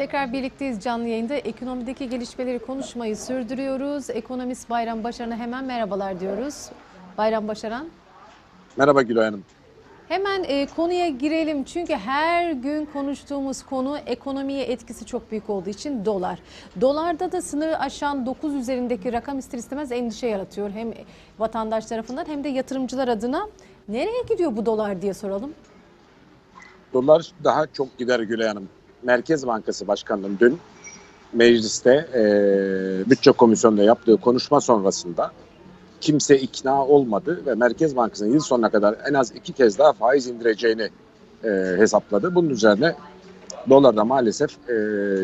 Tekrar birlikteyiz canlı yayında. Ekonomideki gelişmeleri konuşmayı sürdürüyoruz. Ekonomist Bayram Başaran'a hemen merhabalar diyoruz. Bayram Başaran. Merhaba Gülay Hanım. Hemen e, konuya girelim çünkü her gün konuştuğumuz konu ekonomiye etkisi çok büyük olduğu için dolar. Dolarda da sınırı aşan 9 üzerindeki rakam ister istemez endişe yaratıyor. Hem vatandaş tarafından hem de yatırımcılar adına. Nereye gidiyor bu dolar diye soralım. Dolar daha çok gider Gülay Hanım. Merkez Bankası Başkanı'nın dün mecliste e, bütçe komisyonunda yaptığı konuşma sonrasında kimse ikna olmadı ve Merkez Bankası'nın yıl sonuna kadar en az iki kez daha faiz indireceğini e, hesapladı. Bunun üzerine dolarda maalesef e,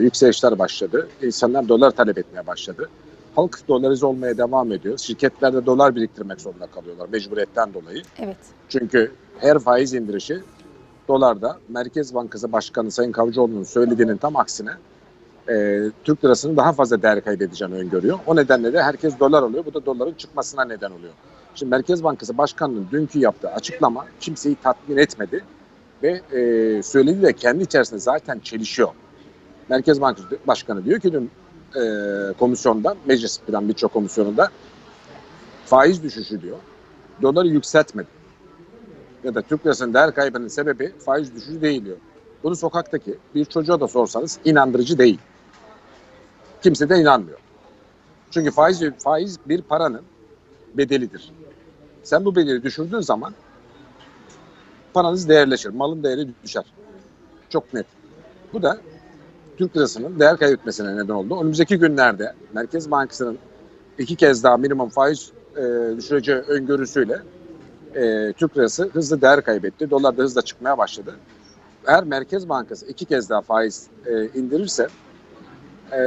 yükselişler başladı. İnsanlar dolar talep etmeye başladı. Halk dolarize olmaya devam ediyor. Şirketler de dolar biriktirmek zorunda kalıyorlar mecburiyetten dolayı. Evet. Çünkü her faiz indirişi dolarda Merkez Bankası Başkanı Sayın Kavcıoğlu'nun söylediğinin tam aksine e, Türk lirasının daha fazla değer kaybedeceğini öngörüyor. O nedenle de herkes dolar alıyor. Bu da doların çıkmasına neden oluyor. Şimdi Merkez Bankası Başkanı'nın dünkü yaptığı açıklama kimseyi tatmin etmedi ve e, söylediği de kendi içerisinde zaten çelişiyor. Merkez Bankası Başkanı diyor ki dün e, komisyonda, meclis plan birçok komisyonunda faiz düşüşü diyor. Doları yükseltmedi ya da Türk lirasının değer kaybının sebebi faiz düşüşü değil diyor. Bunu sokaktaki bir çocuğa da sorsanız inandırıcı değil. Kimse de inanmıyor. Çünkü faiz faiz bir paranın bedelidir. Sen bu bedeli düşürdüğün zaman paranız değerleşir, malın değeri düşer. Çok net. Bu da Türk lirasının değer kaybetmesine neden oldu. Önümüzdeki günlerde Merkez Bankası'nın iki kez daha minimum faiz e, düşüreceği öngörüsüyle e, Türk lirası hızlı değer kaybetti. Dolar da hızla çıkmaya başladı. Eğer Merkez Bankası iki kez daha faiz e, indirirse e,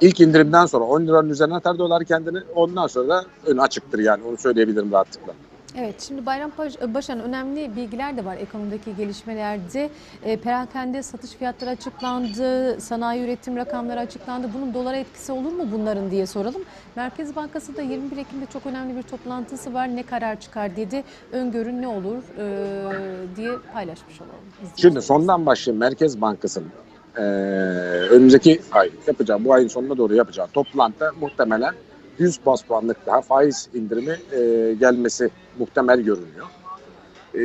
ilk indirimden sonra 10 liranın üzerine atar dolar kendini. Ondan sonra da önü açıktır yani onu söyleyebilirim rahatlıkla. Evet, şimdi Bayram Başan önemli bilgiler de var ekonomideki gelişmelerde. E, perakende satış fiyatları açıklandı, sanayi üretim rakamları açıklandı. Bunun dolara etkisi olur mu bunların diye soralım. Merkez Bankası da 21 Ekim'de çok önemli bir toplantısı var. Ne karar çıkar dedi. Öngörün ne olur e, diye paylaşmış olalım. Şimdi izleyicilerimize. sondan başlayayım Merkez Bankası'nın e, önümüzdeki ay yapacağı, bu ayın sonuna doğru yapacağı toplantıda muhtemelen 100 bas puanlık daha faiz indirimi e, gelmesi muhtemel görünüyor. E,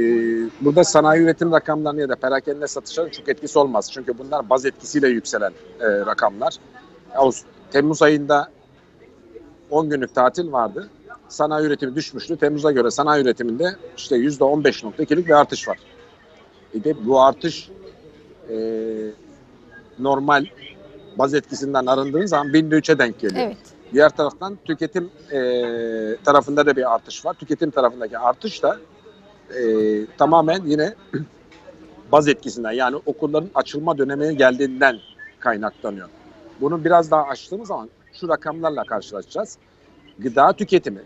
burada sanayi üretim rakamlarına ya da perakende satışların çok etkisi olmaz. Çünkü bunlar baz etkisiyle yükselen e, rakamlar. Temmuz ayında 10 günlük tatil vardı. Sanayi üretimi düşmüştü. Temmuz'a göre sanayi üretiminde işte %15.2'lik bir artış var. Bir de bu artış e, normal baz etkisinden arındığın zaman binde üçe denk geliyor. Evet. Diğer taraftan tüketim e, tarafında da bir artış var. Tüketim tarafındaki artış da e, tamamen yine baz etkisinden yani okulların açılma dönemine geldiğinden kaynaklanıyor. Bunu biraz daha açtığımız zaman şu rakamlarla karşılaşacağız. Gıda tüketimi,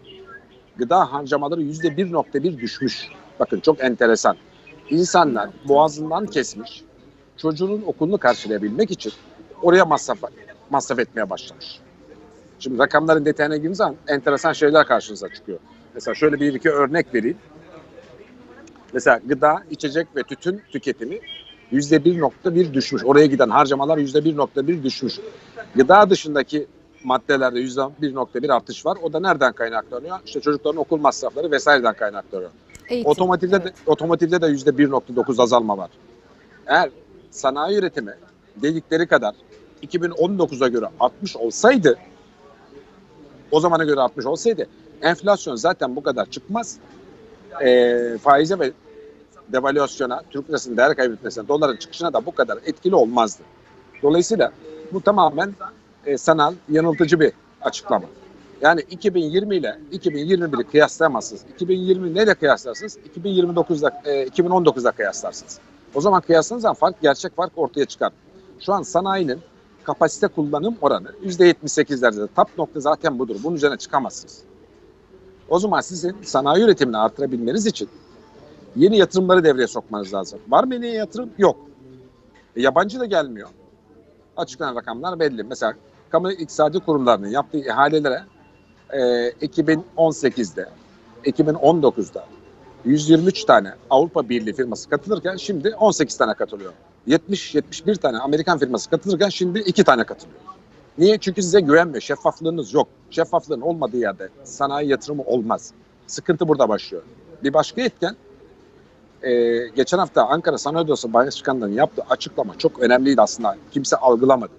gıda harcamaları yüzde 1.1 düşmüş. Bakın çok enteresan. İnsanlar boğazından kesmiş, çocuğunun okulunu karşılayabilmek için oraya masraf, masraf etmeye başlamış. Şimdi rakamların detayına girdiğimiz zaman enteresan şeyler karşınıza çıkıyor. Mesela şöyle bir iki örnek vereyim. Mesela gıda, içecek ve tütün tüketimi %1.1 düşmüş. Oraya giden harcamalar %1.1 düşmüş. Gıda dışındaki maddelerde %1.1 artış var. O da nereden kaynaklanıyor? İşte çocukların okul masrafları vesaireden kaynaklanıyor. Eğitim. Otomotivde evet. de, otomotivde de %1.9 azalma var. Eğer sanayi üretimi dedikleri kadar 2019'a göre 60 olsaydı o zamana göre 60 olsaydı enflasyon zaten bu kadar çıkmaz. E, faize ve devalüasyona, Türk lirasının değer kaybetmesine, doların çıkışına da bu kadar etkili olmazdı. Dolayısıyla bu tamamen e, sanal, yanıltıcı bir açıklama. Yani 2020 ile 2021'i kıyaslayamazsınız. 2020 neyle kıyaslarsınız? 2029'da, e, 2019'da kıyaslarsınız. O zaman kıyasladığınız zaman fark, gerçek fark ortaya çıkar. Şu an sanayinin kapasite kullanım oranı %78'lerde. Tap nokta zaten budur. Bunun üzerine çıkamazsınız. O zaman sizin sanayi üretimini artırabilmeniz için yeni yatırımları devreye sokmanız lazım. Var mı yeni yatırım? Yok. E, yabancı da gelmiyor. Açıklanan rakamlar belli. Mesela kamu iktisadi kurumlarının yaptığı ihalelere e, 2018'de, 2019'da 123 tane Avrupa Birliği firması katılırken şimdi 18 tane katılıyor. 70-71 tane Amerikan firması katılırken şimdi 2 tane katılıyor. Niye? Çünkü size güvenmiyor. Şeffaflığınız yok. Şeffaflığın olmadığı yerde sanayi yatırımı olmaz. Sıkıntı burada başlıyor. Bir başka etken e, geçen hafta Ankara Sanayi Odası Başkanlığı'nın yaptığı açıklama çok önemliydi aslında. Kimse algılamadı.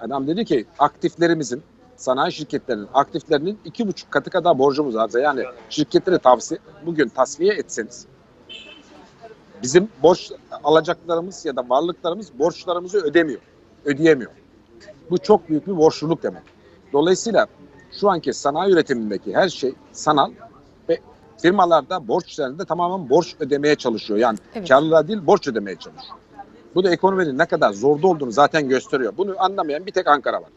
Adam dedi ki aktiflerimizin sanayi şirketlerinin aktiflerinin iki buçuk katı kadar borcumuz var. Yani şirketleri tavsiye bugün tasfiye etseniz bizim borç alacaklarımız ya da varlıklarımız borçlarımızı ödemiyor. Ödeyemiyor. Bu çok büyük bir borçluluk demek. Dolayısıyla şu anki sanayi üretimindeki her şey sanal ve firmalar da borç üzerinde tamamen borç ödemeye çalışıyor. Yani Evet. karlılığa değil borç ödemeye çalışıyor. Bu da ekonominin ne kadar zorda olduğunu zaten gösteriyor. Bunu anlamayan bir tek Ankara var.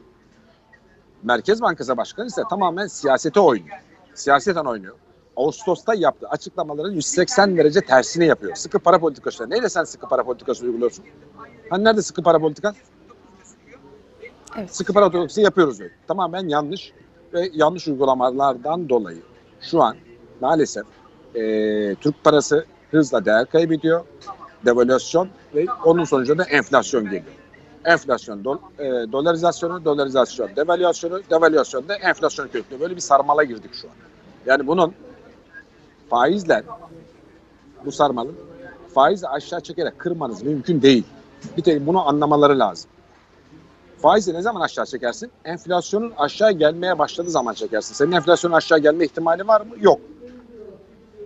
Merkez Bankası Başkanı ise tamamen siyasete oynuyor. Siyaseten oynuyor. Ağustos'ta yaptığı açıklamaların 180 derece tersini yapıyor. Sıkı para politikası. Neyle sen sıkı para politikası uyguluyorsun? Hani nerede sıkı para politika? Evet. Sıkı para politikası yapıyoruz diyor. Tamamen yanlış ve yanlış uygulamalardan dolayı şu an maalesef eee, Türk parası hızla değer kaybediyor. Devalüasyon ve onun sonucunda da enflasyon geliyor. Enflasyon, dol, eee, dolarizasyonu, dolarizasyon, devalüasyonu, devalüasyon da enflasyon köklüyor. Böyle bir sarmala girdik şu an. Yani bunun faizler bu sarmalın faizi aşağı çekerek kırmanız mümkün değil. Bir tek bunu anlamaları lazım. Faizi ne zaman aşağı çekersin? Enflasyonun aşağı gelmeye başladığı zaman çekersin. Senin enflasyonun aşağı gelme ihtimali var mı? Yok.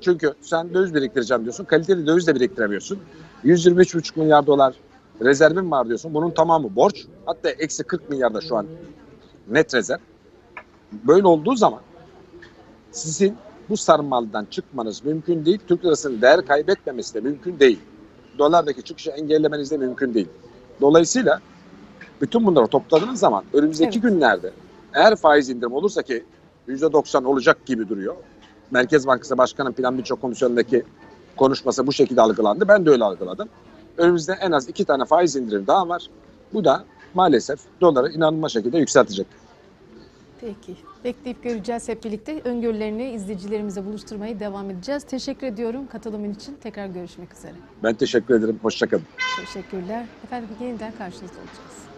Çünkü sen döviz biriktireceğim diyorsun. Kaliteli döviz de biriktiremiyorsun. 123,5 milyar dolar rezervim var diyorsun. Bunun tamamı borç. Hatta eksi 40 milyarda şu an net rezerv. Böyle olduğu zaman sizin bu sarmaldan çıkmanız mümkün değil. Türk lirasının değer kaybetmemesi de mümkün değil. Dolardaki çıkışı engellemeniz de mümkün değil. Dolayısıyla bütün bunları topladığınız zaman önümüzdeki Evet. günlerde eğer faiz indirim olursa ki %90 olacak gibi duruyor. Merkez Bankası Başkanı Plan Birçok Komisyonu'ndaki konuşması bu şekilde algılandı. Ben de öyle algıladım. Önümüzde en az iki tane faiz indirimi daha var. Bu da maalesef doları inanılmaz şekilde yükseltecek. Peki. Bekleyip göreceğiz hep birlikte. Öngörülerini izleyicilerimize buluşturmaya devam edeceğiz. Teşekkür ediyorum katılımın için. Tekrar görüşmek üzere. Ben teşekkür ederim. Hoşçakalın. Teşekkürler. Efendim yeniden karşınızda olacağız.